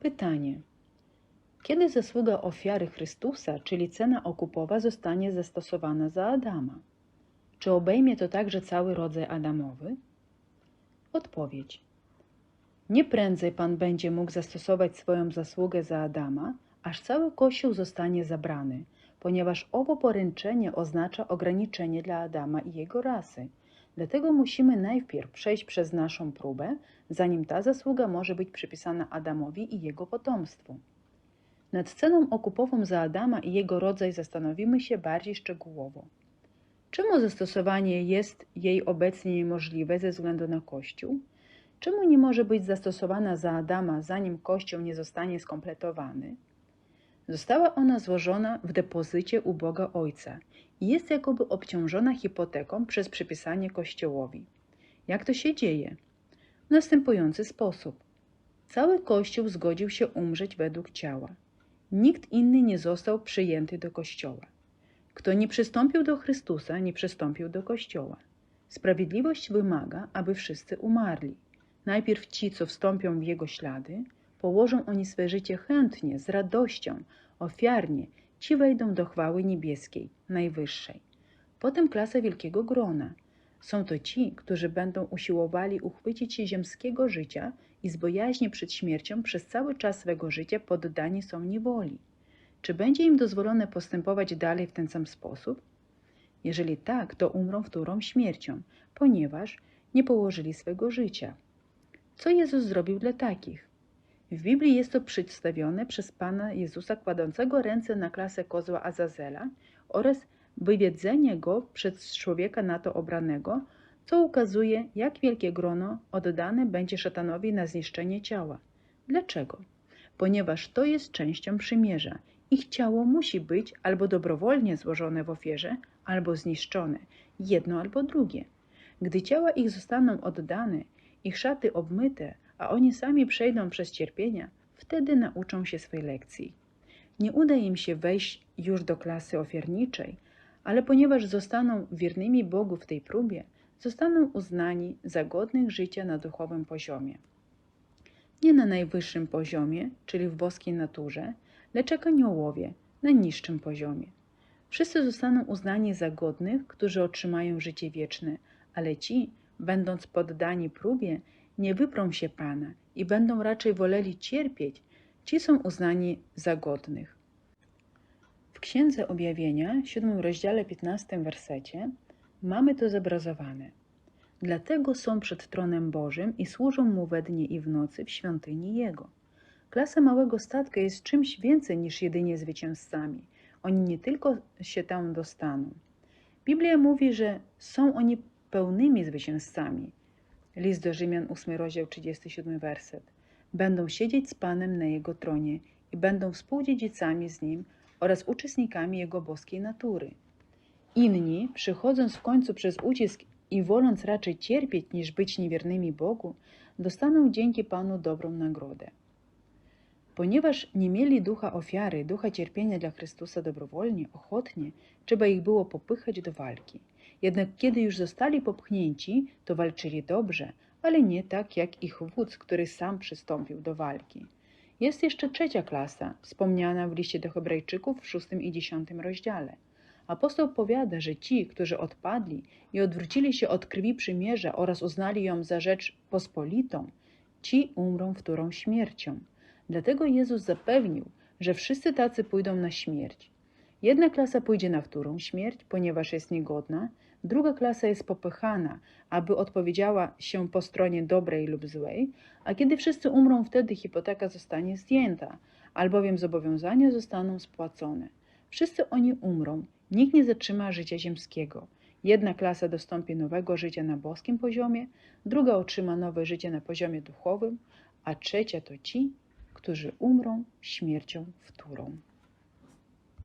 Pytanie. Kiedy zasługa ofiary Chrystusa, czyli cena okupowa, zostanie zastosowana za Adama? Czy obejmie to także cały rodzaj Adamowy? Odpowiedź. Nie prędzej Pan będzie mógł zastosować swoją zasługę za Adama, aż cały Kościół zostanie zabrany, ponieważ owo poręczenie oznacza ograniczenie dla Adama i jego rasy. Dlatego musimy najpierw przejść przez naszą próbę, zanim ta zasługa może być przypisana Adamowi i jego potomstwu. Nad ceną okupową za Adama i jego rodzaj zastanowimy się bardziej szczegółowo. Czemu zastosowanie jest jej obecnie niemożliwe ze względu na Kościół? Czemu nie może być zastosowana za Adama, zanim Kościół nie zostanie skompletowany? Została ona złożona w depozycie u Boga Ojca i jest jakoby obciążona hipoteką przez przypisanie Kościołowi. Jak to się dzieje? W następujący sposób. Cały Kościół zgodził się umrzeć według ciała. Nikt inny nie został przyjęty do Kościoła. Kto nie przystąpił do Chrystusa, nie przystąpił do Kościoła. Sprawiedliwość wymaga, aby wszyscy umarli. Najpierw ci, co wstąpią w Jego ślady, położą oni swe życie chętnie, z radością, ofiarnie, ci wejdą do chwały niebieskiej, najwyższej. Potem klasa wielkiego grona. Są to ci, którzy będą usiłowali uchwycić się ziemskiego życia i z bojaźni przed śmiercią przez cały czas swego życia poddani są niewoli. Czy będzie im dozwolone postępować dalej w ten sam sposób? Jeżeli tak, to umrą wtórą śmiercią, ponieważ nie położyli swego życia. Co Jezus zrobił dla takich? W Biblii jest to przedstawione przez Pana Jezusa kładącego ręce na klasę kozła Azazela oraz wywiedzenie go przez człowieka na to obranego, co ukazuje, jak wielkie grono oddane będzie szatanowi na zniszczenie ciała. Dlaczego? Ponieważ to jest częścią przymierza. Ich ciało musi być albo dobrowolnie złożone w ofierze, albo zniszczone, jedno albo drugie. Gdy ciała ich zostaną oddane, ich szaty obmyte, a oni sami przejdą przez cierpienia, wtedy nauczą się swej lekcji. Nie uda im się wejść już do klasy ofiarniczej, ale ponieważ zostaną wiernymi Bogu w tej próbie, zostaną uznani za godnych życia na duchowym poziomie. Nie na najwyższym poziomie, czyli w boskiej naturze, lecz jak aniołowie na niższym poziomie. Wszyscy zostaną uznani za godnych, którzy otrzymają życie wieczne, ale ci, będąc poddani próbie, nie wyprą się Pana i będą raczej woleli cierpieć, ci są uznani za godnych. W Księdze Objawienia, 7 rozdziale 15 wersecie, mamy to zobrazowane. Dlatego są przed tronem Bożym i służą Mu we dnie i w nocy w świątyni Jego. Klasa małego statka jest czymś więcej niż jedynie zwycięzcami. Oni nie tylko się tam dostaną. Biblia mówi, że są oni pełnymi zwycięzcami. List do Rzymian, 8 rozdział, 37 werset. Będą siedzieć z Panem na Jego tronie i będą współdziedzicami z Nim oraz uczestnikami Jego boskiej natury. Inni, przychodząc w końcu przez ucisk i woląc raczej cierpieć niż być niewiernymi Bogu, dostaną dzięki Panu dobrą nagrodę. Ponieważ nie mieli ducha ofiary, ducha cierpienia dla Chrystusa dobrowolnie, ochotnie, trzeba ich było popychać do walki. Jednak kiedy już zostali popchnięci, to walczyli dobrze, ale nie tak jak ich wódz, który sam przystąpił do walki. Jest jeszcze trzecia klasa, wspomniana w liście do Hebrajczyków w szóstym i dziesiątym rozdziale. Apostoł powiada, że ci, którzy odpadli i odwrócili się od krwi przymierza oraz uznali ją za rzecz pospolitą, ci umrą wtórą śmiercią. Dlatego Jezus zapewnił, że wszyscy tacy pójdą na śmierć. Jedna klasa pójdzie na wtórą śmierć, ponieważ jest niegodna, druga klasa jest popychana, aby odpowiedziała się po stronie dobrej lub złej, a kiedy wszyscy umrą, wtedy hipoteka zostanie zdjęta, albowiem zobowiązania zostaną spłacone. Wszyscy oni umrą, nikt nie zatrzyma życia ziemskiego. Jedna klasa dostąpi nowego życia na boskim poziomie, druga otrzyma nowe życie na poziomie duchowym, a trzecia to ci, którzy umrą śmiercią wtórą.